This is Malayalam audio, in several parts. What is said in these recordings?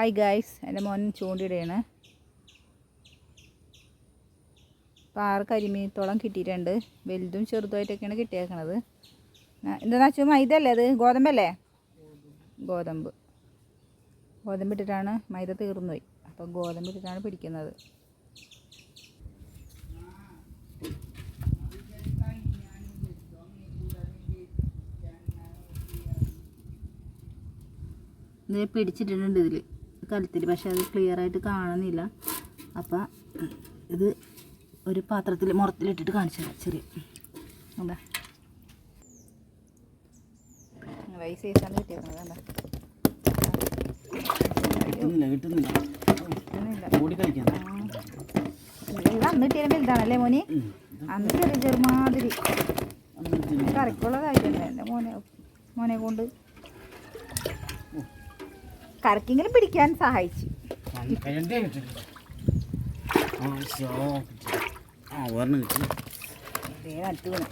ഹായ് ഗായ്സ് എന്റെ മോൻ ചൂണ്ടിയിടുകയാണ് അപ്പോൾ ആറ് കരിമീത്തോളം കിട്ടിയിട്ടുണ്ട്. വലുതും ചെറുതുമായിട്ടൊക്കെയാണ് കിട്ടിയേക്കണത്. എന്താണെന്ന് വെച്ചാൽ മൈദ അല്ലേ അത്? ഗോതമ്പല്ലേ? ഗോതമ്പ്. ഗോതമ്പ് ഇട്ടിട്ടാണ് മൈദ തീർന്നുപോയി. അപ്പോൾ ഗോതമ്പ് ഇട്ടിട്ടാണ് പിടിക്കുന്നത്. ഇത് പിടിച്ചിട്ടുണ്ട് ഇതിൽ കലത്തിൽ പക്ഷേ അത് ക്ലിയർ ആയിട്ട് കാണുന്നില്ല. അപ്പം ഇത് ഒരു പാത്രത്തിൽ മുറത്തിലിട്ടിട്ട് കാണിച്ചു തരാം. ചെറിയ. എന്താ ഈ സൈസാണ് കിട്ടിയേക്കുന്നത് എന്താ കിട്ടുന്നില്ല കിട്ടുന്നില്ല. ഓടി കളിക്കാൻ ഇത് അന്ന് കിട്ടിയ വലുതാണല്ലേ മോനി? അന്ന് ചെറിയ ചെറുമാതിരി. കറിക്കുള്ളതായിട്ടുണ്ട് എന്റെ മോനെ മോനെ കൊണ്ട് കറക്കെങ്കിലും പിടിക്കാൻ സഹായിച്ചു കയ്യണ്ടേ കിട്ടില്ല ആ ഒരെണ്ണം കിട്ടി ദേ പിടിക്കാൻ സഹായിച്ചു.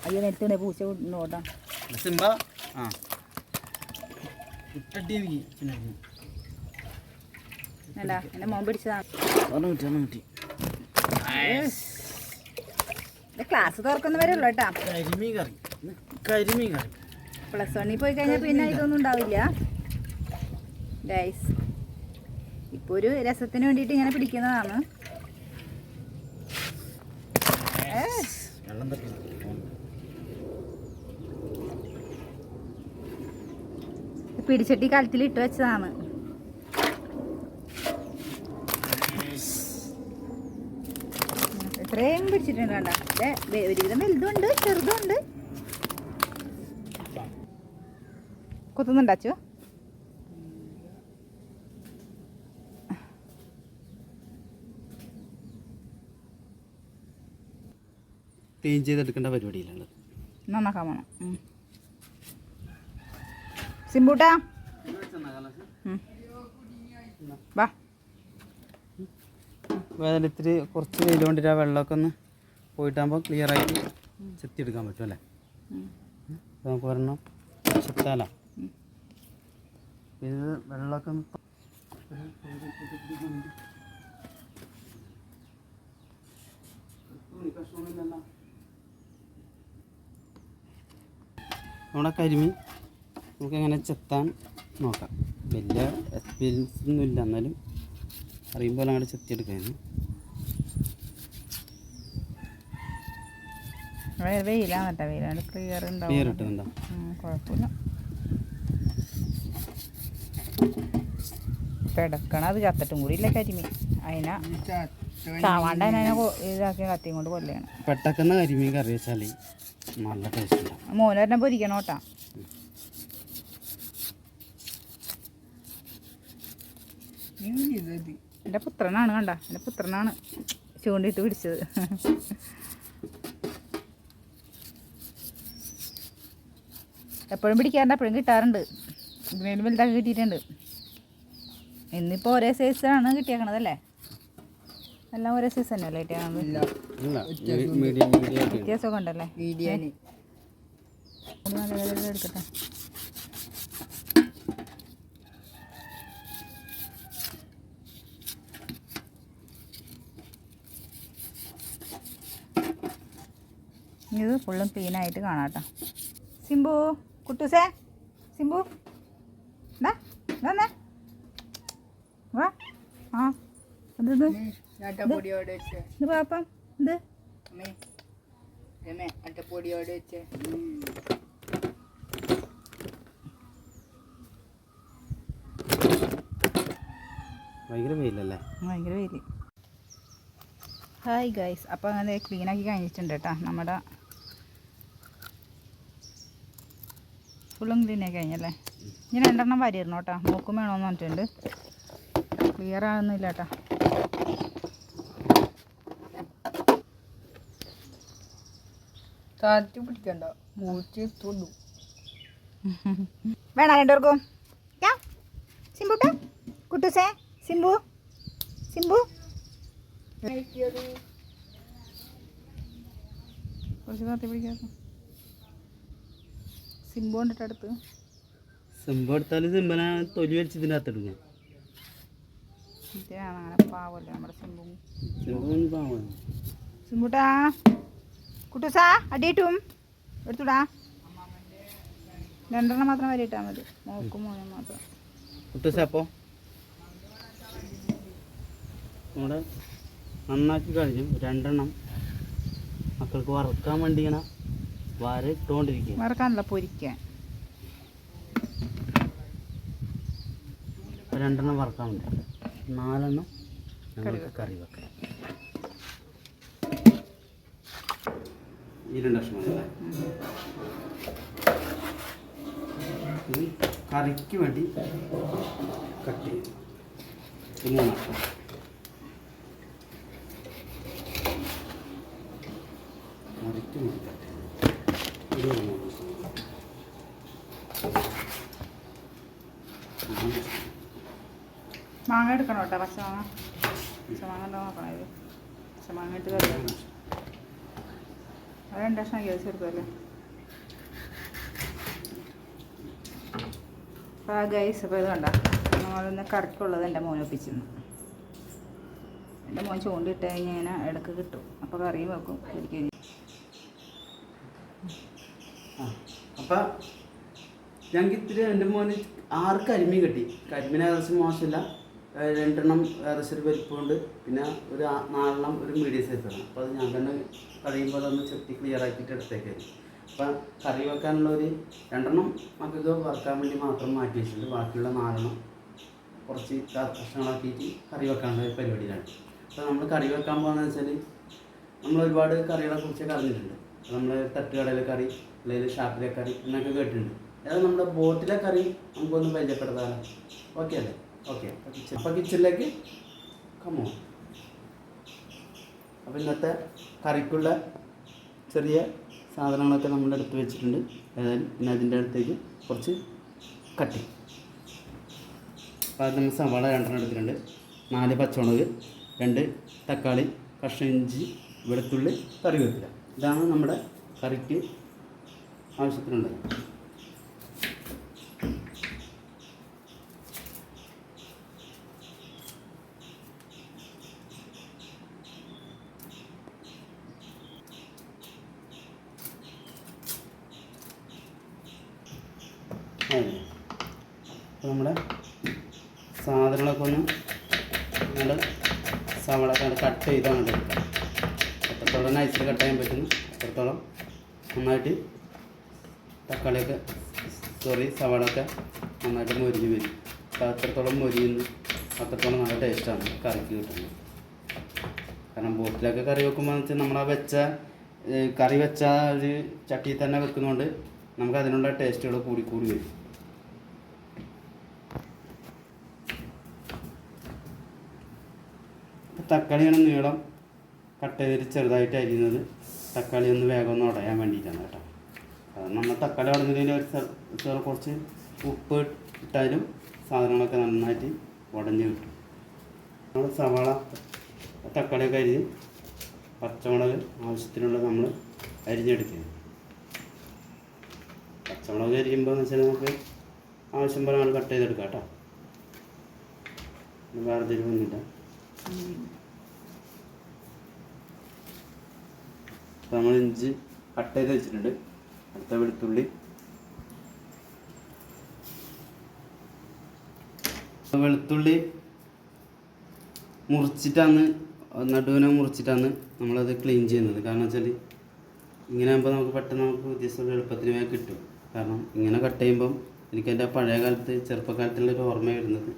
അയ്യോ പൂച്ച നോട്ടാ മോൻ പിടിച്ചതാണ്. കിട്ടി ക്ലാസ് തുറക്കുന്നവരെ ഉള്ളു കേട്ടാ. കരിമീൻ കറി. കരിമീൻ കറി. പ്ലസ് വണ്ണിൽ പോയി കഴിഞ്ഞാൽ പിന്നെ ഇതൊന്നും ഉണ്ടാവില്ല. ഗൈസ് ഇപ്പൊ ഒരു രസത്തിന് വേണ്ടിയിട്ട് ഇങ്ങനെ പിടിക്കുന്നതാണ്. പിടിച്ചട്ടി കലത്തിൽ ഇട്ട് വെച്ചതാണ്. ഇത്രയും പിടിച്ചിട്ടുണ്ട് കണ്ട? ഒരുവിധം വലുതുണ്ട് ചെറുതുണ്ട്. കുത്തുന്നുണ്ടാച്ചോ ക്ലീൻ ചെയ്തെടുക്കേണ്ട പരിപാടിയിലാണ്. നന്നാക്കാൻ വേണം. സിമ്പൂട്ടാ. വാ. വേദന ഇത്തിരി കുറച്ച് വെയിൽ കൊണ്ടിട്ട് ആ വെള്ളമൊക്കെ ഒന്ന് പോയിട്ടാകുമ്പോൾ ക്ലിയർ ആയിട്ട് ചെത്തിയെടുക്കാൻ പറ്റും അല്ലേ? നമുക്ക് ഒരെണ്ണം ചെത്താല? ഇത് വെള്ളമൊക്കെ ഒന്ന് നമ്മുടെ കരിമീൻ നമുക്ക് എങ്ങനെ ചെത്താൻ നോക്കാം. വലിയ എക്സ്പീരിയൻസ് ഒന്നും ഇല്ല എന്നാലും അറിയുമ്പോൾ അങ്ങോട്ട് ചെത്തിയെടുക്കായിരുന്നു. വെയിലാണ് കേട്ടോ വെയിലാണ് ക്ലിയർ ക്ലിയർ ഉണ്ടാവും. കിട്ടുന്നുണ്ടോ ഉം, കുഴപ്പമില്ല. കിടക്കണം അത് ചത്തിട്ടും കൂടി ഇല്ല കരിമീൻ. അതിനെ ചാവാണ്ട് അതിനെ ഇതാക്കി കത്തിയും കൊണ്ട് കൊല്ലുകയാണ്. പെട്ടക്കുന്ന കരിമീൻ കറി വെച്ചാൽ നല്ല ടേസ്റ്റ് മോനൊരെണ്ണം മോനെ പൊരിക്കണം കേട്ടാ. എന്റെ പുത്രനാണ് കണ്ട. എന്റെ പുത്രനാണ് ചൂണ്ടിട്ട് പിടിച്ചത്. എപ്പോഴും പിടിക്കാറുണ്ട് എപ്പോഴും കിട്ടാറുണ്ട്. ഇതിനേലും വലുതാക്കി കിട്ടിയിട്ടുണ്ട്. ഇന്നിപ്പോൾ ഒരേ സൈസാണ് കിട്ടിയേക്കണതല്ലേ? എല്ലാം ഒരേ സൈസ് തന്നെയല്ലേ കിട്ടിയത് ഇല്ല. മീഡിയം മീഡിയം ആയിട്ട് വ്യത്യാസമൊക്കെ ഉണ്ടല്ലേ? എടുക്കട്ടെ. ഇത് ഫുള്ളും ക്ലീനായിട്ട് കാണാട്ടോ. സിംബു കുട്ടൂസേ സിംബു. എന്താ എന്താ വാ. ആ എന്ത് ഇത്? പൊടിയോട് വെച്ച്. ഇത് പാപ്പം ഇത്. അമ്മേ രമേ അട്ടപ്പൊടിയോട് വെച്ച്. ഭയങ്കര വെയിലല്ലേ? ഭയങ്കര വെയിൽ ഹായ് ഗൈസ് അപ്പോൾ അങ്ങനെ ക്ലീനാക്കി കഴിഞ്ഞിട്ടുണ്ട് കേട്ടോ നമ്മുടെ ഫുള്ളും ക്ലീനാക്കി കഴിഞ്ഞല്ലേ? ഇനി രണ്ടെണ്ണം വരിയിരുന്നു കേട്ടോ. നോക്കും വേണമെന്ന് പറഞ്ഞിട്ടുണ്ട്. ക്ലിയർ ആകുന്നില്ല കേട്ടോ. താത്തി പിടിക്കണ്ട. മൂച്ച് തൊണ്ടു വേണ രണ്ടുപേർക്കും? സിംബുട്ടാ കുട്ടൂസേ സിംബു സിംബു. കുറച്ച് താത്തി പിടിക്കാം സിംബു കൊണ്ടിട്ട് അടുത്ത്. സിമ്പ് എടുത്താലും സിമ്പന തൊലി വലിച്ച് ഇതിന്റെ അകത്തെടുക്കും അങ്ങനെ പാവല്ലേ നമ്മുടെ സിമ്പും സിംബു പാവം സിമ്പുട്ടാ കുട്ടൂസാ അടിയിട്ടും. എടുത്തുടാ. രണ്ടെണ്ണം മാത്രം വരെ ഇട്ടാൽ മതി. മോക്കും മോനും മാത്രം. കുട്ടൂസാ അപ്പോൾ നമ്മുടെ നന്നാക്കി കഴിഞ്ഞു. രണ്ടെണ്ണം. മക്കൾക്ക് വറക്കാൻ വേണ്ടി ഇങ്ങനെ വാര ഇട്ടുകൊണ്ടിരിക്കുക വറക്കാനല്ല പൊരിക്കാൻ. രണ്ടെണ്ണം വറക്കാൻ വേണ്ടി. നാലെണ്ണം ഞങ്ങൾക്ക് കറി വെക്കാം. ഈ രണ്ട് കഷ്ണം കറിക്ക് വേണ്ടി കട്ട് ചെയ്യും മൂന്ന് മൂന്നെണ്ണം കറിക്ക് വേണ്ടി കട്ട് ചെയ്യും മാങ്ങ എടുക്കണം കേട്ടോ പച്ചമാങ്ങ പച്ചമാങ്ങ ഉണ്ടോ നോക്കണം ഇത് പച്ചമാങ്ങ ഇട്ട് കറി വെക്കണം അത് രണ്ട് കഷ്ണം കേസ് എടുത്തല്ലേ അപ്പോൾ ആ ഗൈസ് അപ്പോൾ ഇത് കണ്ട? നമ്മളൊന്ന് കറക്കുള്ളത് എന്റെ മോൻ ഒപ്പിച്ചിരുന്നു. എന്റെ മോൻ ചൂണ്ടിട്ട് കഴിഞ്ഞാൽ ഇങ്ങനെ ഇടയ്ക്ക് കിട്ടും. അപ്പോൾ കറിയും വെക്കും ശരിക്കും അപ്പം ഞങ്ങൾക്ക് ഇത്തിരി എന്റെ മോന് ആർക്ക് കരിമീൻ കിട്ടി. കരിമീൻ ഏകദേശം മോശമില്ല. രണ്ടെണ്ണം ഏകദേശം ഒരു വലിപ്പമുണ്ട്. പിന്നെ ഒരു നാലെണ്ണം ഒരു മീഡിയം സൈസാണ് അപ്പോൾ അത് ഞാൻ തന്നെ കഴിയുമ്പോൾ അതൊന്ന് ചെത്തി ക്ലിയർ ആക്കിയിട്ട് എടുത്തേക്കായിരുന്നു അപ്പം കറി വെക്കാനുള്ള ഒരു രണ്ടെണ്ണം മക്കൾക്ക് വറുക്കാൻ വേണ്ടി മാത്രം മാറ്റി വെച്ചിട്ടുണ്ട്. ബാക്കിയുള്ള നാലെണ്ണം കുറച്ച് കഷ്ണങ്ങളാക്കിയിട്ട് കറി വെക്കാനുള്ള പരിപാടിയിലാണ്. അപ്പോൾ നമ്മൾ കറി വെക്കാൻ പോകുന്നത് വെച്ചാൽ നമ്മൾ ഒരുപാട് കറികളെ കുറിച്ചൊക്കെ അറിഞ്ഞിട്ടുണ്ട്. നമ്മൾ തട്ടുകടയിലെ കറി അല്ലെങ്കിൽ ഷാപ്പിലെ കറി എന്നൊക്കെ കേട്ടിട്ടുണ്ട്. അതായത് നമ്മുടെ ബോട്ടിലെ കറി നമുക്കൊന്ന് പരിചയപ്പെടുത്താനോ ഓക്കെ അല്ലേ? ഓക്കെ അപ്പോൾ കിച്ചണിലേക്ക് കമോ അപ്പോൾ ഇന്നത്തെ കറിക്കുള്ള ചെറിയ സാധനങ്ങളൊക്കെ നമ്മൾ എടുത്ത് വെച്ചിട്ടുണ്ട്. ഏതായാലും പിന്നെ അതിന്റെ അടുത്തേക്ക് കുറച്ച് കട്ടി അപ്പോൾ അത് നമ്മൾ സവാള രണ്ടെണ്ണം എടുത്തിട്ടുണ്ട്. നാല് പച്ചമുളക് രണ്ട് തക്കാളി കഷ്ണ ഇഞ്ചി വെളുത്തുള്ളി കറിവേപ്പില. ഇതാണ് നമ്മുടെ കറിക്ക് ആവശ്യത്തിനുള്ളത് അതെ അപ്പോൾ നമ്മുടെ സാധനങ്ങളൊക്കെ ഒന്ന് നമ്മൾ സവാള കട്ട് ചെയ്താണ് എടുക്കുക എത്രത്തോളം നൈസിൽ കട്ട് ചെയ്യാൻ പറ്റുന്നു അത്രത്തോളം നന്നായിട്ട് തക്കാളിയൊക്കെ സോറി സവാളൊക്കെ നന്നായിട്ട് മൊരിഞ്ഞ് വരും അപ്പോൾ മൊരിയുന്നു അത്രത്തോളം നല്ല ടേസ്റ്റാണ് കറിക്ക് കിട്ടുന്നത്. കാരണം ബോട്ടിലൊക്കെ കറി വെക്കുമ്പോൾ എന്ന് വെച്ചാൽ നമ്മളാ വെച്ച കറി വെച്ച ഒരു ചട്ടിയിൽ തന്നെ വെക്കുന്നതുകൊണ്ട് നമുക്ക് അതിനുള്ള ടേസ്റ്റുകൾ കൂടി കൂടി വരും. തക്കാളിയാണ് നീളം കട്ട് ചെയ്തിട്ട് ചെറുതായിട്ട് അരിയുന്നത്. തക്കാളി ഒന്ന് വേഗം ഒന്ന് ഉടയാൻ വേണ്ടിയിട്ടാണ് കേട്ടോ. നമ്മൾ തക്കാളി ഉടഞ്ഞതിന് ഒരു കുറച്ച് ഉപ്പ് ഇട്ടാലും സാധനങ്ങളൊക്കെ നന്നായിട്ട് ഉടഞ്ഞ് കിട്ടും. നമ്മൾ സവാള തക്കാളിയൊക്കെ അരിഞ്ഞ് പച്ചമുളക് ആവശ്യത്തിനുള്ള നമ്മൾ അരിഞ്ഞെടുക്കുക. പച്ചമുളക് അരിയുമ്പോൾ എന്ന് വെച്ചാൽ നമുക്ക് ആവശ്യം പോലെ നമ്മൾ കട്ട് ചെയ്തെടുക്കാം കേട്ടോ. വേറെ തിരിവൊന്നുമില്ല നമ്മൾ ഇഞ്ചി കട്ട് ചെയ്ത് വെച്ചിട്ടുണ്ട്. അടുത്ത വെളുത്തുള്ളി വെളുത്തുള്ളി മുറിച്ചിട്ടാണ് നടുവിനെ മുറിച്ചിട്ടാണ് നമ്മളത് ക്ലീൻ ചെയ്യുന്നത്. കാരണം വെച്ചാൽ ഇങ്ങനെ ആകുമ്പോൾ നമുക്ക് പെട്ടെന്ന് നമുക്ക് വ്യത്യസ്ത എളുപ്പത്തിന് വേഗം കിട്ടും. കാരണം ഇങ്ങനെ കട്ട് ചെയ്യുമ്പം എനിക്ക് എന്റെ പഴയ കാലത്ത് ചെറുപ്പകാലത്തുള്ള ഒരു ഓർമ്മ വരുന്നത്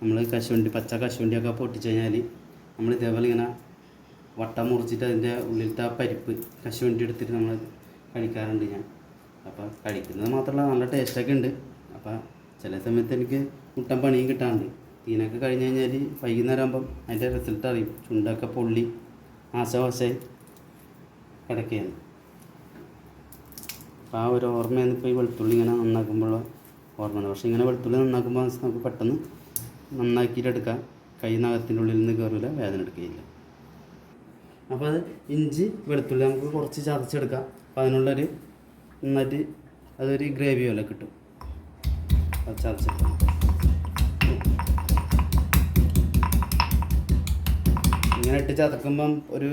നമ്മൾ കശുവണ്ടി പച്ച കശുവണ്ടിയൊക്കെ പൊട്ടിച്ചു കഴിഞ്ഞാൽ നമ്മൾ ഇതേപോലെ ഇങ്ങനെ വട്ടം മുറിച്ചിട്ട് അതിന്റെ ഉള്ളിലത്തെ ആ പരിപ്പ് കശുവണ്ടി എടുത്തിട്ട് നമ്മൾ കഴിക്കാറുണ്ട് ഞാൻ. അപ്പോൾ കഴിക്കുന്നത് മാത്രമല്ല നല്ല ടേസ്റ്റൊക്കെ ഉണ്ട്. അപ്പോൾ ചില സമയത്ത് എനിക്ക് മുട്ടൻ പണിയും കിട്ടാറുണ്ട്. തീനൊക്കെ കഴിഞ്ഞ് കഴിഞ്ഞാൽ വൈകുന്നേരം ആകുമ്പം അതിന്റെ റിസൾട്ട് അറിയും. ചുണ്ടൊക്കെ പൊള്ളി ആശവാശായി കിടക്കുകയാണ് അപ്പോൾ ആ ഒരു ഓർമ്മയാണ് ഇപ്പോൾ ഈ വെളുത്തുള്ളി ഇങ്ങനെ നന്നാക്കുമ്പോൾ ഓർമ്മയാണ്. പക്ഷേ ഇങ്ങനെ വെളുത്തുള്ളി നന്നാക്കുമ്പോൾ നമുക്ക് പെട്ടെന്ന് നന്നാക്കിയിട്ടെടുക്കാം കൈ നഖത്തിന്റെ ഉള്ളിൽ നിന്ന് കയറില്ല വേദന എടുക്കുകയില്ല. അപ്പോൾ അത് ഇഞ്ചി വെളുത്തുള്ളി നമുക്ക് കുറച്ച് ചതച്ചെടുക്കാം. അപ്പോൾ അതിനുള്ളൊരു നന്നായിട്ട് അതൊരു ഗ്രേവി പോലെ കിട്ടും. അത് ചതച്ചെടുക്കാം ഇങ്ങനെ ഇട്ട് ചതക്കുമ്പം ഒരു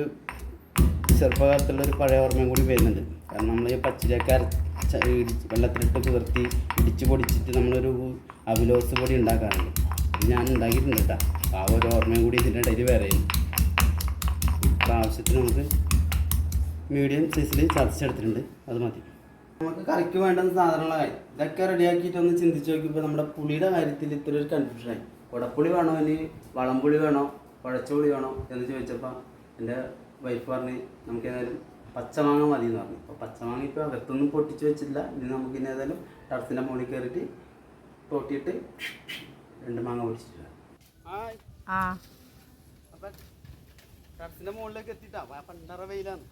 ചെറുപ്പകാലത്തുള്ള ഒരു പഴയ ഓർമ്മയും കൂടി വരുന്നുണ്ട്. കാരണം നമ്മൾ ഈ പച്ചിലൊക്കെ അരച്ച ഇടിച്ച് വെള്ളത്തിലിട്ട് കുതിർത്തി ഇടിച്ച് പൊടിച്ചിട്ട് നമ്മളൊരു അവിലോസ് പൊടി ഉണ്ടാക്കാറുണ്ട്. ഇത് ഞാൻ ഉണ്ടാക്കിയിട്ടുണ്ട് കേട്ടോ. ആ ഒരു ഓർമ്മയും കൂടി ഇതിന്റെ ഇടയിൽ വേറെ ഇപ്പം ആവശ്യത്തിന് നമുക്ക് മീഡിയം സൈസിൽ ചതച്ചെടുത്തിട്ടുണ്ട്. അത് മതി. നമുക്ക് കറിക്ക് വേണ്ടുന്ന സാധനങ്ങളായി ഇതൊക്കെ റെഡിയാക്കിയിട്ട് ഒന്ന് ചിന്തിച്ച് നോക്കിയപ്പോൾ നമ്മുടെ പുളിയുടെ കാര്യത്തിൽ ഇത്ര ഒരു കൺഫ്യൂഷനായി കുടപ്പുളി വേണോ? ഇനി വളംപുളി വേണോ? കുഴച്ചുപുളി വേണോ? എന്ന് ചോദിച്ചപ്പോൾ എന്റെ വൈഫ് പറഞ്ഞ് നമുക്ക് ഏതായാലും പച്ചമാങ്ങ മതി എന്ന് പറഞ്ഞു. അപ്പോൾ പച്ചമാങ്ങ ഇപ്പോൾ അകത്തൊന്നും പൊട്ടിച്ച് വെച്ചില്ല ഇനി നമുക്ക് ഇനി ഏതായാലും ടർസിന്റെ മുകളിൽ കയറിയിട്ട് പൊട്ടിയിട്ട് രണ്ട് മാങ്ങ പൊടിച്ചിട്ടില്ല ടർഫിന്റെ അപ്പം ടർസിന്റെ മുകളിലേക്ക് എത്തിയിട്ടാ? പണ്ടറ വെയിലാണ്.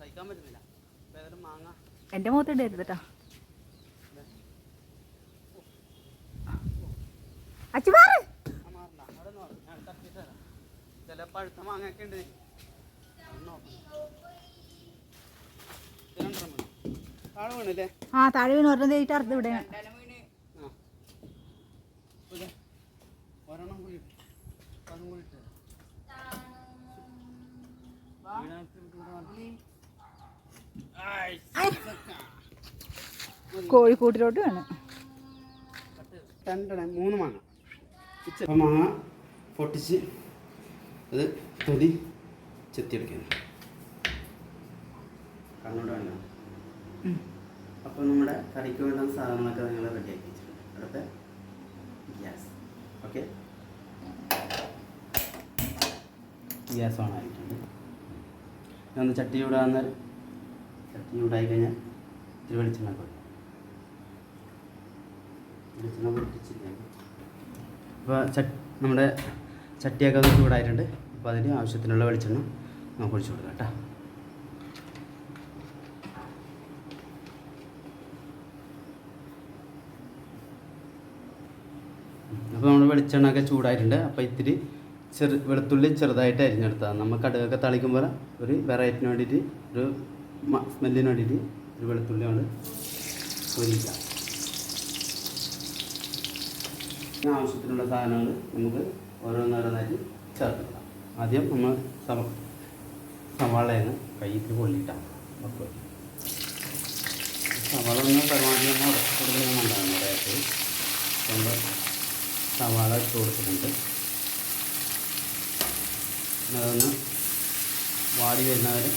സഹിക്കാൻ പറ്റുന്നില്ല. അപ്പോൾ ഏതായാലും മാങ്ങ എന്റെ മുഖത്ത് ഇടരുത് കേട്ടോ അച്ചു മാറ്. ആ. താഴെ വീണ്. ഒരെണ്ണം തേയിട്ട് അറുത്ത് ഇവിടെ. ഒരെണ്ണം കോഴിക്കൂട്ടിലോട്ട് വേണം. രണ്ടെണ്ണം മൂന്ന് മാങ്ങ. അപ്പം മാങ്ങ പൊട്ടിച്ച് അത് തൊലി ചെത്തിയെടുക്കുന്നു. കണ്ണോട് വേണ്ട. അപ്പോൾ നമ്മുടെ കറിക്ക് വേണ്ട സാധനങ്ങളൊക്കെ നിങ്ങൾ റെഡിയാക്കി വെച്ചിട്ടുണ്ട്. അടുത്ത ഗ്യാസ്. ഓക്കെ ഗ്യാസ് ഓൺ ആയിട്ടുണ്ട്. ഞാൻ ചട്ടി ചൂടാകുന്ന ചൂടായി കഴിഞ്ഞാൽ ഇത്തിരി വെളിച്ചെണ്ണ വെളിച്ചെണ്ണ പൊട്ടിച്ചിരിക്കുകയാണ് അപ്പോൾ നമ്മുടെ ചട്ടിയൊക്കെ ഒന്ന് ചൂടായിട്ടുണ്ട്. അപ്പോൾ അതിന് ആവശ്യത്തിനുള്ള വെളിച്ചെണ്ണ നമുക്ക് ഒഴിച്ചു കൊടുക്കാം കേട്ടോ. അപ്പോൾ നമ്മൾ വെളിച്ചെണ്ണ ഒക്കെ ചൂടായിട്ടുണ്ട്. അപ്പോൾ ഇത്തിരി ചെറു വെളുത്തുള്ളി ചെറുതായിട്ട് അരിഞ്ഞെടുത്തതാണ് നമ്മൾ കടുകൊക്കെ തളിക്കുമ്പോൾ ഒരു വെറൈറ്റിന് വേണ്ടിയിട്ട് ഒരു സ്മെല്ലിന് വേണ്ടിയിട്ട് ഒരു വെളുത്തുള്ളി കൊണ്ട് പൊരിക്കാം. ഇതിന് ആവശ്യത്തിനുള്ള സാധനങ്ങൾ നമുക്ക് ഓരോന്നോരോന്നായിട്ട് ചേർക്കണം ആദ്യം നമ്മൾ സവ സവാളയാണ് കയ്യിൽ കൊള്ളിയിട്ടാണ് അപ്പോൾ സവാള ഒന്ന് പരമാവധി നമ്മൾ ഉടച്ചു കൊടുക്കുന്നുണ്ടാകും ഇടയായിട്ട് നമ്മൾ സവാള ഇട്ട് കൊടുത്തിട്ടുണ്ട്. അതൊന്ന് വാടി വരുന്നവരെ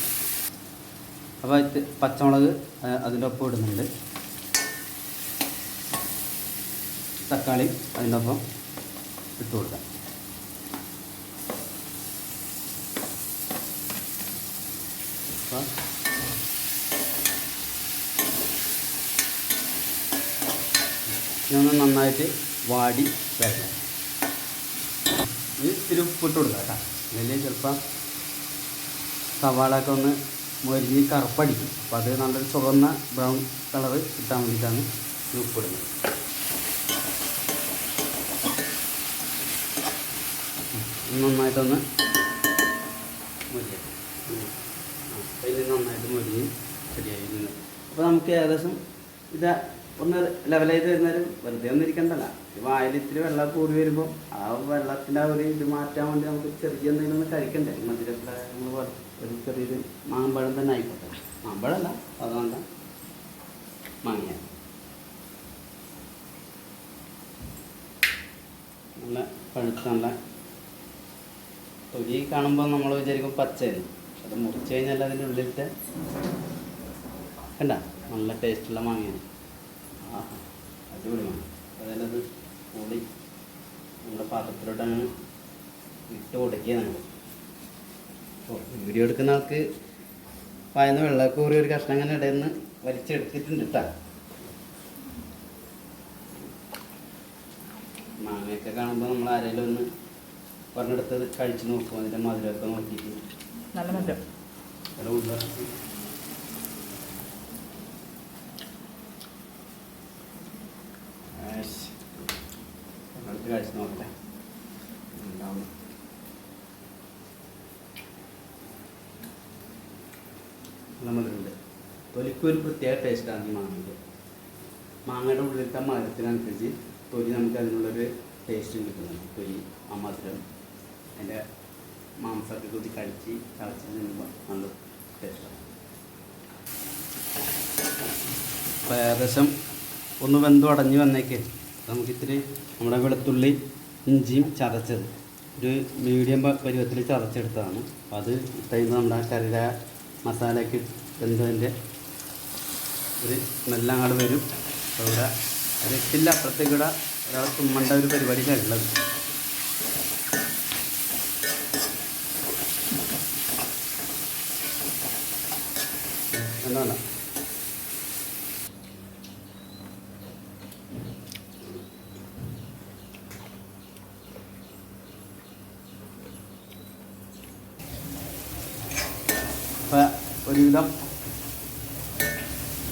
അപ്പോൾ പച്ചമുളക് അതിന്റെ ഒപ്പം ഇടുന്നുണ്ട്. തക്കാളി അതിന്റെ ഒപ്പം ഇട്ട് കൊടുക്കാം. ഇതൊന്ന് നന്നായിട്ട് വാടി വരണം. ഇത് ഇത്തിരി ഉപ്പിട്ട് കൊടുക്കാം കേട്ടോ. ഇതിൽ ചിലപ്പോൾ സവാളൊക്കെ ഒന്ന് മൊരിഞ്ഞ് കറുപ്പടിക്കും. അപ്പോൾ അത് നല്ലൊരു ചുവന്ന ബ്രൗൺ കളറ് കിട്ടാൻ വേണ്ടിയിട്ടാണ് ഉപ്പിടുന്നത്. നന്നായിട്ടൊന്ന് മൊരിയട്ടെ. അതിൽ നന്നായിട്ട് മുരിഞ്ഞ് ശരിയായി അപ്പോൾ നമുക്ക് ഏകദേശം ഇത് ഒന്ന് ലെവൽ ചെയ്ത് വരുന്നേരം വെറുതെ ഒന്നും ഇരിക്കണ്ടല്ല. വായിൽ ഇത്തിരി വെള്ളം കൂടി വരുമ്പോൾ ആ വെള്ളത്തിന്റെ ആ ഒരു ഇത് മാറ്റാൻ വേണ്ടി നമുക്ക് ചെറിയ എന്തെങ്കിലും ഒന്ന് കഴിക്കണ്ടേ? മധുരപ്രായങ്ങൾ പോലെ. ഒരു ചെറിയൊരു മാമ്പഴം തന്നെ ആയിക്കോട്ടെ. മാമ്പഴമല്ല അതുകൊണ്ട് മാങ്ങ നല്ല പഴുത്ത നല്ല തൊലി കാണുമ്പോൾ നമ്മൾ വിചാരിക്കും പച്ചയായിരുന്നു അത് മുറിച്ച് കഴിഞ്ഞാൽ അതിന്റെ ഉള്ളിലത്തെ കണ്ട നല്ല ടേസ്റ്റുള്ള മാങ്ങയാണ്. ആഹാ അടിപൊളി മാങ്ങ. അതായത് കൂടി നമ്മുടെ പാത്രത്തിലോട്ട് ഇട്ട് കൊടുക്കുക ഓ വീഡിയോ എടുക്കുന്ന ആൾക്ക് വായന്ന് വെള്ളമൊക്കെ ഊറി ഒരു കഷ്ണം അങ്ങനെ ഇടയിൽ നിന്ന് വലിച്ചെടുത്തിട്ടുണ്ട് കേട്ടോ മാങ്ങയൊക്കെ കാണുമ്പോൾ നമ്മൾ ആരെങ്കിലും ഒന്ന് പറഞ്ഞെടുത്തത് കഴിച്ചു നോക്കും അതിന്റെ മധുരമൊക്കെ നോക്കിയിട്ട്. നല്ല മധുരം. കഴിച്ചു നോക്കട്ടെ. ഉണ്ടാവും നല്ല തൊലിക്കൊരു പ്രത്യേക ടേസ്റ്റാണ് ഈ മാങ്ങയുടെ മാങ്ങയുടെ ഉള്ളിലത്തെ മധുരത്തിനനുസരിച്ച് തൊലി നമുക്ക് അതിനുള്ളൊരു ടേസ്റ്റ് കിട്ടുന്നുണ്ട്. തൊലി ആ മധുരം അതിന്റെ മാംസമൊക്കെ കൂടി കഴിച്ച് തിളച്ച് തിന്നുമ്പോൾ നല്ല ടേസ്റ്റാണ് അപ്പോൾ ഏകദേശം ഒന്ന് വെന്ത് അടഞ്ഞ് വന്നേക്ക്. നമുക്കിത്തിരി നമ്മുടെ വെളുത്തുള്ളി ഇഞ്ചിയും ചതച്ചത്. ഒരു മീഡിയം പരുവത്തിൽ ചതച്ചെടുത്തതാണ്. അത് ഇട്ടതിന് നമ്മുടെ കറിയുടെ മസാലയൊക്കെ വെന്തതിന്റെ ഒരു നെല്ലങ്ങാട് അങ്ങോട്ട് വരും. അവിടെ അത് ഇട്ടില്ല അപ്പുറത്തേക്ക് ഇവിടെ ഒരാൾ തുമ്മണ്ട ഒരു പരിപാടിക്കാണ് ഉള്ളത് എന്താണ് അപ്പം ഒരുവിധം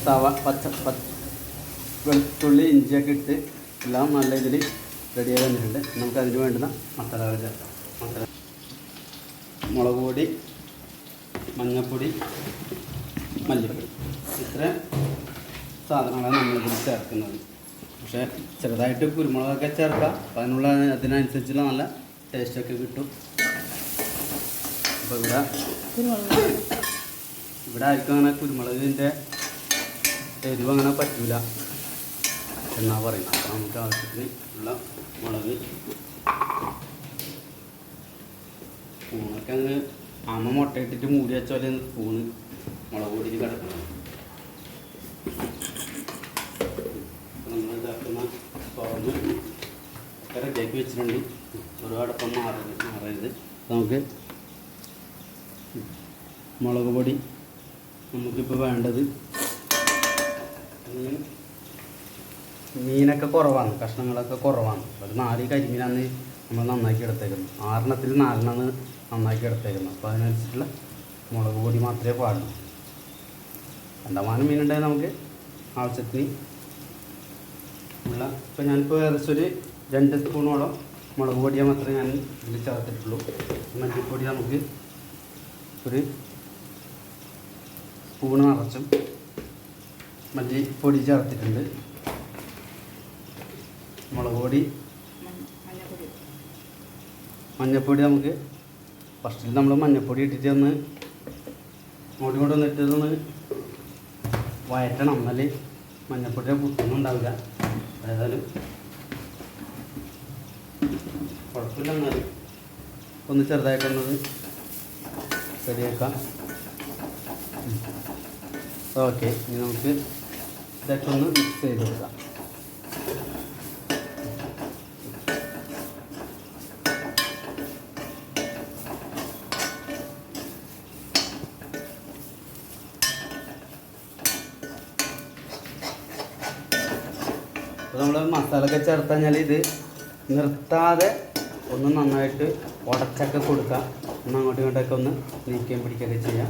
സവ പച്ച പച്ച വെളുത്തുള്ളി ഇഞ്ചിയൊക്കെ ഇട്ട് എല്ലാം നല്ല ഇതിൽ വന്നിട്ടുണ്ട് നമുക്ക് അതിന് വേണ്ടുന്ന മസാലകൾ ചേർക്കാം. മസാല. മുളക് പൊടി മഞ്ഞൾപ്പൊടി മല്ലിപ്പൊടി. ഇത്ര സാധനങ്ങളാണ് നമ്മളിതിൽ ചേർക്കുന്നത്. പക്ഷേ ചെറുതായിട്ട് കുരുമുളകൊക്കെ ചേർക്കാം. അപ്പം അതിനുള്ള അതിനനുസരിച്ചുള്ള നല്ല ടേസ്റ്റൊക്കെ കിട്ടും. അപ്പോൾ ഇവിടെ ഇവിടെ ആർക്കും അങ്ങനെ കുരുമുളകിന്റെ എരിവ് അങ്ങനെ പറ്റൂല. എന്നാ പറയുന്നത്? അപ്പോൾ നമുക്ക് ആവശ്യത്തിന് ഉള്ള മുളക് സ്പൂണൊക്കെ അങ്ങ് അമ്മ മുട്ടയിട്ടിട്ട് മൂടി വെച്ച പോലെ സ്പൂണ് മുളക് പൊടിയിൽ കിടക്കണം. നമ്മൾ തുറന്ന് റെഡിയാക്കി വെച്ചിട്ടുണ്ട്. ഒരുപാടൊപ്പം മാറരുത് മാറരുത്. നമുക്ക് മുളക് പൊടി നമുക്കിപ്പോൾ വേണ്ടത് മീനൊക്കെ കുറവാണ് കഷ്ണങ്ങളൊക്കെ കുറവാണ്. ഒരു നാല് കരിമീനാണ് നമ്മൾ നന്നാക്കി എടുത്തേക്കുന്നത്. ആറെണ്ണത്തിൽ നാലെണ്ണമാണ് നന്നാക്കി എടുത്തേക്കുന്നത്. അപ്പോൾ അതിനനുസരിച്ചുള്ള മുളക് പൊടി മാത്രമേ പാടുള്ളൂ. കണ്ടമാനം മീനുണ്ടെങ്കിൽ നമുക്ക് ആവശ്യത്തിന് ഉള്ള ഇപ്പോൾ ഞാനിപ്പോൾ ഏകദേശം ഒരു രണ്ട് സ്പൂണോളം മുളക് പൊടിയാൽ മാത്രമേ ഞാൻ ഇതിൽ ചേർത്തിട്ടുള്ളൂ. മല്ലിപ്പൊടി നമുക്ക് ഒരു സ്പൂണ് നിറച്ചും മല്ലിപ്പൊടി ചേർത്തിട്ടുണ്ട്. മുളക് പൊടി മഞ്ഞപ്പൊടി നമുക്ക് ഫസ്റ്റിൽ നമ്മൾ മഞ്ഞപ്പൊടി ഇട്ടിട്ട് ഒന്ന് അങ്ങോട്ടും ഇങ്ങോട്ടും ഒന്ന് ഇട്ടതൊന്ന് വയറ്റണം എന്നാൽ മഞ്ഞപ്പൊടിയെ കുത്തൊന്നും ഉണ്ടാവില്ല. ഏതായാലും കുഴപ്പമില്ല എന്നാലും ഒന്ന് ചെറുതായിട്ടൊന്നത് ശരിയാക്കാം. ഓക്കെ. ഇനി നമുക്ക് ഇതൊക്കെ ഒന്ന് മിക്സ് ചെയ്ത് കൊടുക്കാം അപ്പോൾ നമ്മൾ മസാലയൊക്കെ ചേർത്ത് കഴിഞ്ഞാൽ ഇത് നിർത്താതെ ഒന്ന് നന്നായിട്ട് ഉടച്ചൊക്കെ കൊടുക്കുക. ഒന്ന് അങ്ങോട്ടും ഇങ്ങോട്ടൊക്കെ ഒന്ന് നീക്കുകയും പിടിക്കുകയൊക്കെ ചെയ്യാം.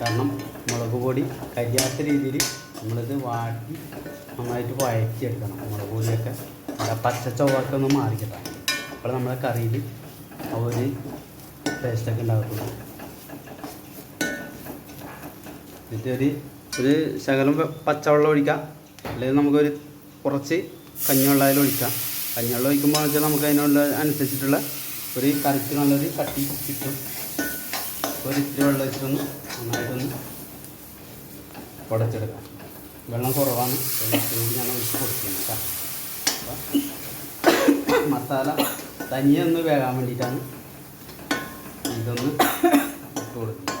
കാരണം മുളക് പൊടി കരിയാത്ത രീതിയിൽ നമ്മളിത് വാട്ടി നന്നായിട്ട് വഴക്കിയെടുക്കണം മുളക് പൊടിയൊക്കെ പച്ച ചൊവ്വൊക്കെ ഒന്ന് മാറിക്കിട്ടാം അപ്പോൾ നമ്മുടെ കറിയിൽ ആ ഒരു ടേസ്റ്റൊക്കെ ഉണ്ടാകത്തുള്ളൂ എന്നിട്ട് ഒരു ശകലം പച്ചവെള്ളം ഒഴിക്കാം. അല്ലെങ്കിൽ നമുക്കൊരു കുറച്ച് കഞ്ഞിവെള്ളം ഒഴിക്കാം. കഞ്ഞിവെള്ളം ഒഴിക്കുമ്പോൾ വെച്ചാൽ നമുക്ക് അതിനുള്ള അനുസരിച്ചിട്ടുള്ള ഒരു കറിക്ക് നല്ലൊരു കട്ടി കിട്ടും. ഒരു ഇത്തിരി വെള്ളം വെച്ചിട്ടൊന്ന് നന്നായിട്ടൊന്ന് ഉടച്ചെടുക്കാം വെള്ളം കുറവാണ്. കൂടി ഞാൻ ഒഴിച്ച് കൊടുക്കുന്നത് കേട്ടോ. അപ്പോൾ മസാല തനിയെ ഒന്ന് വേകാൻ വേണ്ടിയിട്ടാണ് ഇതൊന്ന് ഇട്ട് കൊടുക്കുന്നത്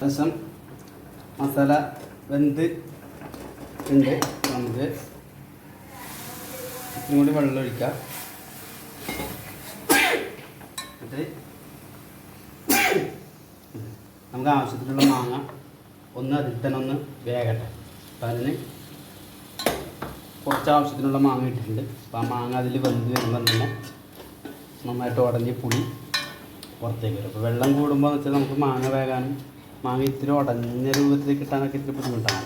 ശേഷം മസാല വെന്ത് ഉണ്ട് നമുക്ക് ഇത്തിരി കൂടി വെള്ളം ഒഴിക്കാം. എന്നിട്ട് നമുക്ക് ആവശ്യത്തിനുള്ള മാങ്ങ ഒന്ന് അതിൽ തന്നെ ഒന്ന് വേകട്ടെ. അപ്പം അതിന് കുറച്ച് ആവശ്യത്തിനുള്ള മാങ്ങ ഇട്ടിട്ടുണ്ട്. അപ്പോൾ ആ മാങ്ങ അതിൽ വെന്ത് വരുമ്പോൾ തന്നെ നന്നായിട്ട് ഉടഞ്ഞ് പുളി പുറത്തേക്ക് വരും. അപ്പോൾ വെള്ളം കൂടുമ്പോൾ എന്ന് വെച്ചാൽ നമുക്ക് മാങ്ങ വേകാനും മാങ്ങ ഇത്തിരി ഉടഞ്ഞ രൂപത്തിൽ കിട്ടാനൊക്കെ ഇത്തിരി ബുദ്ധിമുട്ടാണ്.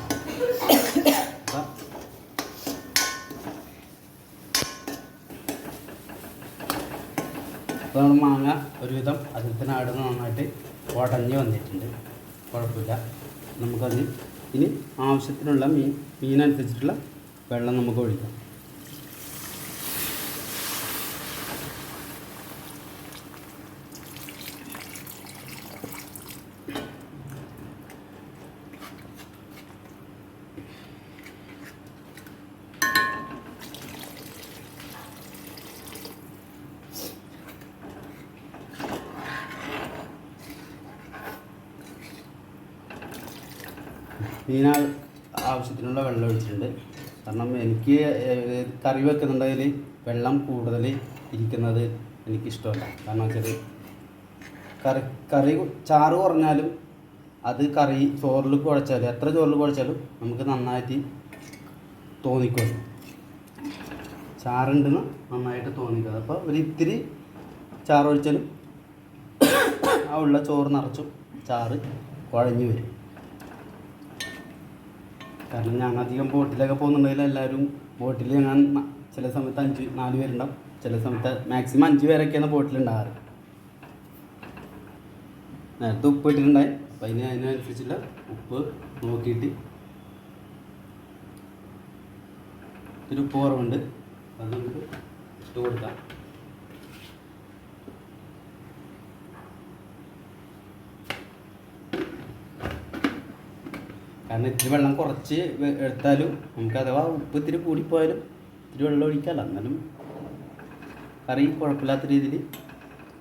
അപ്പോൾ മാങ്ങ ഒരുവിധം അതിൽ തന്നെ നന്നായിട്ട് ഉടഞ്ഞ് വന്നിട്ടുണ്ട്. കുഴപ്പമില്ല. നമുക്കത് ഇനി ആവശ്യത്തിനുള്ള മീൻ മീനനുസരിച്ചിട്ടുള്ള വെള്ളം നമുക്ക് ഒഴിക്കാം മീൻ ആ- ആവശ്യത്തിനുള്ള വെള്ളം ഒഴിച്ചിട്ടുണ്ട് കാരണം എനിക്ക് ഏഹ്, കറി വെക്കുന്നുണ്ടെങ്കിൽ വെള്ളം കൂടുതൽ ഇരിക്കുന്നത് എനിക്കിഷ്ടമല്ല. കാരണം വെച്ചാൽ കറി കറി ചാറ് കുറഞ്ഞാലും അത് കറി ചോറിൽ കുഴച്ചാലും എത്ര ചോറിൽ കുഴച്ചാലും നമുക്ക് നന്നായിട്ട് തോന്നിക്കും ചാറുണ്ടെന്ന് നന്നായിട്ട് തോന്നിക്കുക അപ്പോൾ ഒരു ഇത്തിരി ചാറ് ഒഴിച്ചാലും ആ ഉള്ള ചോറ് നിറച്ചും ചാറ് കുഴഞ്ഞു വരും. കാരണം ഞാൻ അധികം ബോട്ടിലൊക്കെ പോകുന്നുണ്ടെങ്കിൽ എല്ലാവരും ബോട്ടിൽ ഞാൻ ചില സമയത്ത് അഞ്ച് നാല് പേരുണ്ടാവും. ചില സമയത്ത് മാക്സിമം അഞ്ച് പേരൊക്കെയാണ് ബോട്ടിലുണ്ടാകാറ് നേരത്തെ ഉപ്പ് ഇട്ടിട്ടുണ്ടായി. അപ്പം അതിന് അതിനനുസരിച്ചുള്ള ഉപ്പ് നോക്കിയിട്ട് ഒരു ഉപ്പ് കുറവുണ്ട് അത് നമുക്ക് ഇട്ട് കൊടുക്കാം. കാരണം ഇത്തിരി വെള്ളം കുറച്ച് എടുത്താലും നമുക്ക് അഥവാ ഉപ്പ് ഇത്തിരി കൂടിപ്പോയാലും ഇത്തിരി വെള്ളം ഒഴിക്കാമല്ലോ എന്നാലും കറി കുഴപ്പമില്ലാത്ത രീതിയിൽ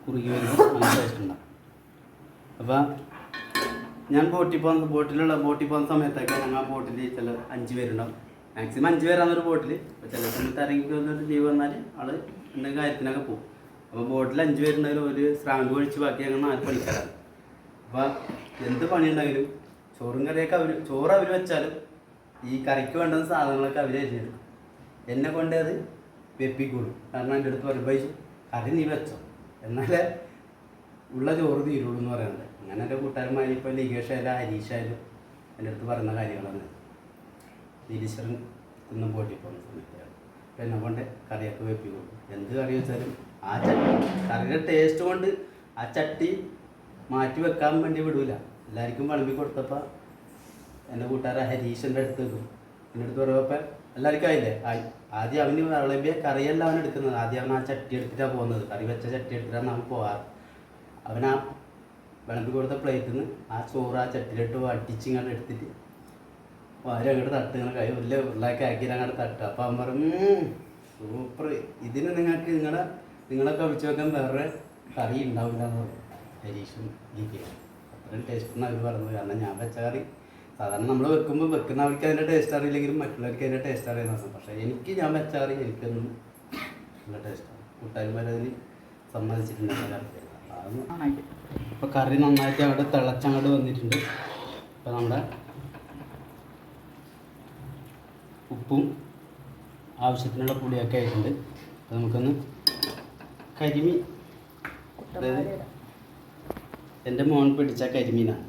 കുറുകി വരുമ്പോൾ ഉണ്ടാവും. അപ്പോൾ ഞാൻ ബോട്ടിൽ പോകുന്ന ബോട്ടിലുള്ള ബോട്ടിൽ പോകുന്ന സമയത്തൊക്കെ ഞങ്ങൾ ആ ബോട്ടിൽ ചില അഞ്ച് പേരുണ്ടാവും. മാക്സിമം അഞ്ച് പേരാണ് ഒരു ബോട്ടിൽ അപ്പോൾ ചില സമയത്ത് ഇറങ്ങി വന്നിട്ട് ലീവ് വന്നാൽ ആൾ എന്തെങ്കിലും കാര്യത്തിനൊക്കെ പോകും. അപ്പോൾ ബോട്ടിൽ അഞ്ച് പേരുണ്ടെങ്കിലും ഒരു സ്രാങ്ക് ഒഴിച്ച് ബാക്കി ഞങ്ങൾ നാല് പണിക്കാരാണ്. അപ്പോൾ എന്ത് പണിയുണ്ടെങ്കിലും ചോറും കറിയൊക്കെ അവർ ചോറ് അവർ വെച്ചാലും ഈ കറിക്ക് വേണ്ടുന്ന സാധനങ്ങളൊക്കെ അവർ അരിഞ്ഞെടുക്കും എന്നെ കൊണ്ട് അത് വെപ്പിക്കുള്ളൂ കാരണം എന്റെ അടുത്ത് പറയും പൈസ കറി നീ വെച്ചോ. എന്നാലേ ഉള്ള ചോറ് തീരുള്ളൂ എന്ന് പറയുന്നത് അങ്ങനെ എന്റെ കൂട്ടുകാരന്മാർ ഇപ്പോൾ ലിഗേഷ് ആയാലും ഹരീഷ് ആയാലും എന്റെ അടുത്ത് പറയുന്ന കാര്യങ്ങളാണ്. നിരീശ്വരൻ കുന്നും പോട്ടി പോകുന്ന സമയത്ത് അപ്പം എന്നെ കൊണ്ട് കറിയൊക്കെ വെപ്പിക്കുള്ളൂ എന്ത് കറി വെച്ചാലും ആ ചട്ടി കറിയുടെ ടേസ്റ്റ് കൊണ്ട് ആ ചട്ടി മാറ്റി വെക്കാൻ വേണ്ടി വിടൂല. എല്ലാവർക്കും വിളമ്പി കൊടുത്തപ്പോൾ എന്റെ കൂട്ടുകാരൻ ഹരീഷിന്റെ അടുത്ത് എന്റെ അടുത്ത് പറയുമ്പോൾ എല്ലാവർക്കും ആയില്ലേ? ആയി. ആദ്യം അവന് വിളമ്പിയ കറിയല്ല അവൻ എടുക്കുന്നത്. ആദ്യം അവൻ ആ ചട്ടി എടുത്തിട്ടാണ് പോകുന്നത്. കറി വെച്ച ചട്ടി എടുത്തിട്ടാണ് അവൻ പോകാറ് അവൻ ആ വിളമ്പി കൊടുത്ത പ്ലേറ്റിൽ നിന്ന് ആ ചോറ് ആ ചട്ടിയിലിട്ട് വട്ടിച്ചിങ്ങോട്ട് എടുത്തിട്ട് ആരും അങ്ങോട്ട് തട്ട്. ഇങ്ങനെ കൈ വലിയ ഉരുളാക്കി ആക്കിയിട്ട് അങ്ങോട്ട് തട്ട്. അപ്പം അവൻ പറഞ്ഞു സൂപ്പർ ഇതിന് നിങ്ങൾക്ക് നിങ്ങളെ നിങ്ങളെ കവിച്ച് വെക്കാൻ വേറെ കറി ഉണ്ടാവില്ല എന്ന് പറഞ്ഞു ഹരീഷും ഗീതയും അത്രയും ടേസ്റ്റ് എന്ന് അവർ പറഞ്ഞത്. കാരണം ഞാൻ വെച്ച കറി സാധാരണ നമ്മൾ വെക്കുമ്പോൾ വെക്കുന്ന ആൾക്ക് അതിന്റെ ടേസ്റ്റ് അറിയില്ലെങ്കിലും മറ്റുള്ളവർക്ക് അതിന്റെ ടേസ്റ്റ് അറിയുന്നതാണ് പക്ഷേ എനിക്ക് ഞാൻ വെച്ച കറി എനിക്കൊന്നും നല്ല ടേസ്റ്റാണ് അതിന് സമ്മതിച്ചിട്ടുണ്ട് അപ്പോൾ കറി നന്നായിട്ട് അവിടെ തിളച്ചങ്ങോട്ട് വന്നിട്ടുണ്ട്. അപ്പോൾ നമ്മുടെ ഉപ്പും ആവശ്യത്തിനുള്ള പുളിയൊക്കെ ആയിട്ടുണ്ട്. അപ്പോൾ നമുക്കൊന്ന് കരിമീൻ അതായത് എന്റെ മോൻ പിടിച്ച കരിമീനാണ്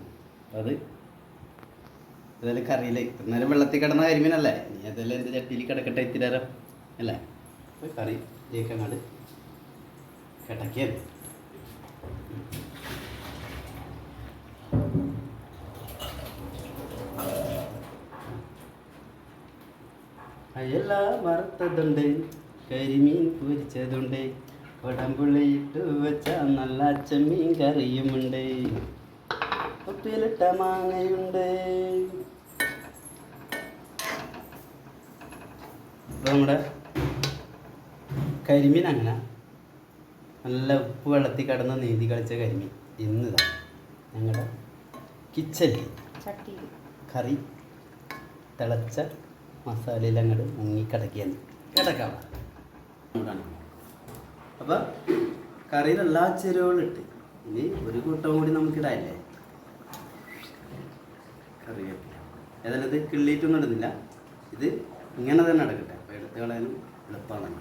അത്? ഇതെല്ലാം കറിയിൽ ഇന്നേരം വെള്ളത്തിൽ കിടന്ന കരിമീനല്ലേ? നീ അതെല്ലാം എന്റെ ചട്ടിയിൽ കിടക്കട്ടെ ഇത്തിരി അല്ലേ? അപ്പോൾ കറി ജയിക്കങ്ങാട് കിടക്കിയത് അയല വറുത്തതുണ്ട് കരിമീൻ പൊരിച്ചതുണ്ട്. ഉടമ്പുള്ളിയിട്ട് വെച്ച നല്ല ചെമ്മീൻ കറിയുമുണ്ട് ഉപ്പിലിട്ട മാങ്ങയുണ്ട്. നമ്മുടെ കരിമീൻ അങ്ങനെ. നല്ല ഉപ്പ് വെള്ളത്തിൽ കിടന്ന് നീന്തി കളിച്ച കരിമീൻ. ഇന്നിതാ ഞങ്ങളുടെ കിച്ചണിൽ കറി തിളച്ച മസാലയിൽ അങ്ങോട്ട് മുങ്ങിക്കിടക്കിയെന്ന് കിടക്കാം. അപ്പം കറിയിൽ എല്ലാ ചേരുവകളും ഇട്ട്. ഇനി ഒരു കൂട്ടം കൂടി നമുക്കിടാല്ലേ കറിവേപ്പില. ഏതായാലും ഇത് കിള്ളിയിട്ടൊന്നും ഇടുന്നില്ല. ഇത് ഇങ്ങനെ തന്നെ അടക്കട്ടെ അപ്പോൾ എടുത്ത് കളയാനും എളുപ്പമാണ്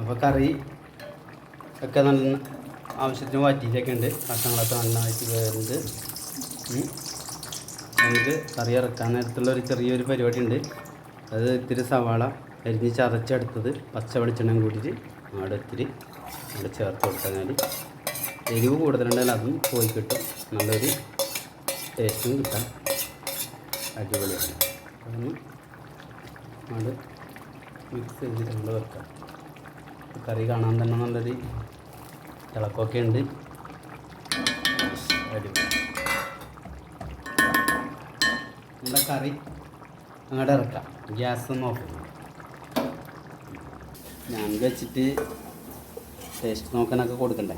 അപ്പോൾ കറി ഒക്കെ നല്ല ആവശ്യത്തിന് വറ്റിയിട്ടൊക്കെ ഉണ്ട്. കഷ്ണങ്ങളൊക്കെ നന്നായിട്ട് വേറുണ്ട് നമുക്ക് കറി ഇറക്കാൻ നേരത്തുള്ള ഒരു ചെറിയൊരു പരിപാടി ഉണ്ട് അത് ഇത്തിരി സവാള അരിഞ്ഞ് ചതച്ചെടുത്തത് പച്ച വെളിച്ചെണ്ണം കൂട്ടിയിട്ട് അവിടെ ഇത്തിരി അവിടെ ചേർത്ത് കൊടുത്താൽ എരിവ് കൂടുതലുണ്ടെങ്കിൽ അതും പോയി കിട്ടും. നല്ലൊരു ടേസ്റ്റും കിട്ടാം അടിപൊളിയാണ്. അതൊന്ന് അത് മിക്സ് ചെയ്തിട്ട് നമ്മൾ വെക്കാം. കറി കാണാൻ തന്നെ നല്ലൊരു തിളക്കമൊക്കെ ഉണ്ട്. അടിപൊളി. നമ്മുടെ കറി അങ്ങോട്ട് ഇറക്കാം. ഗ്യാസ് നോക്കാം ഞാൻ വെച്ചിട്ട് ടേസ്റ്റ് നോക്കാനൊക്കെ കൊടുക്കണ്ടേ?